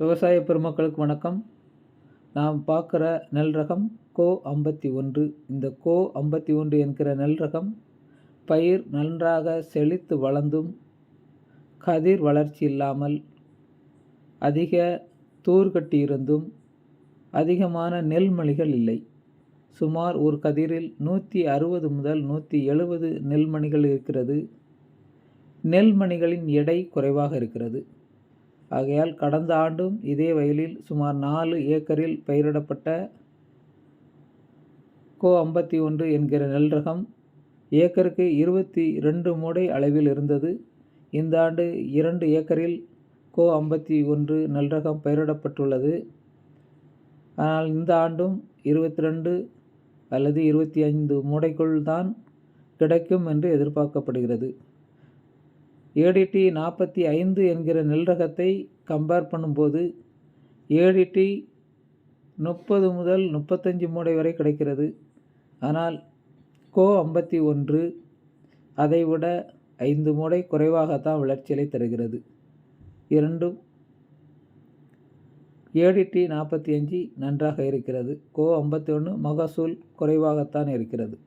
விவசாய பெருமக்களுக்கு வணக்கம். நாம் பார்க்குற நெல் ரகம் கோ ஐம்பத்தி ஒன்று. இந்த கோ ஐம்பத்தி ஒன்று என்கிற நெல் ரகம் பயிர் நன்றாக செழித்து வளர்ந்தும் கதிர் வளர்ச்சி இல்லாமல் அதிக தூர்கட்டி இருந்தும் அதிகமான நெல்மணிகள் இல்லை. சுமார் ஒரு கதிரில் நூற்றி அறுபது முதல் நூற்றி எழுபது நெல்மணிகள் இருக்கிறது. நெல்மணிகளின் எடை குறைவாக இருக்கிறது. ஆகையால் கடந்த ஆண்டும் இதே வயலில் சுமார் நாலு ஏக்கரில் பயிரிடப்பட்ட கோ ஐம்பத்தி ஒன்று என்கிற நெல் ரகம் ஏக்கருக்கு இருபத்தி ரெண்டு மூடை அளவில் இருந்தது. இந்த ஆண்டு இரண்டு ஏக்கரில் கோ ஐம்பத்தி ஒன்று நெல் ரகம் பயிரிடப்பட்டுள்ளது. ஆனால் இந்த ஆண்டும் இருபத்தி ரெண்டு அல்லது இருபத்தி ஐந்து மூடைக்குள் தான் கிடைக்கும் என்று எதிர்பார்க்கப்படுகிறது. ஏடிடி நாற்பத்தி ஐந்து என்கிற நெல் ரகத்தை கம்பேர் பண்ணும்போது ஏடிடி முப்பது முதல் முப்பத்தஞ்சு மூடை வரை கிடைக்கிறது. ஆனால் கோ ஐம்பத்தி ஒன்று அதைவிட ஐந்து மூடை குறைவாகத்தான் விளைச்சலை தருகிறது. இரண்டும் ஏடிடி நாற்பத்தி அஞ்சு நன்றாக இருக்கிறது. கோ ஐம்பத்தி ஒன்று மகசூல் குறைவாகத்தான் இருக்கிறது.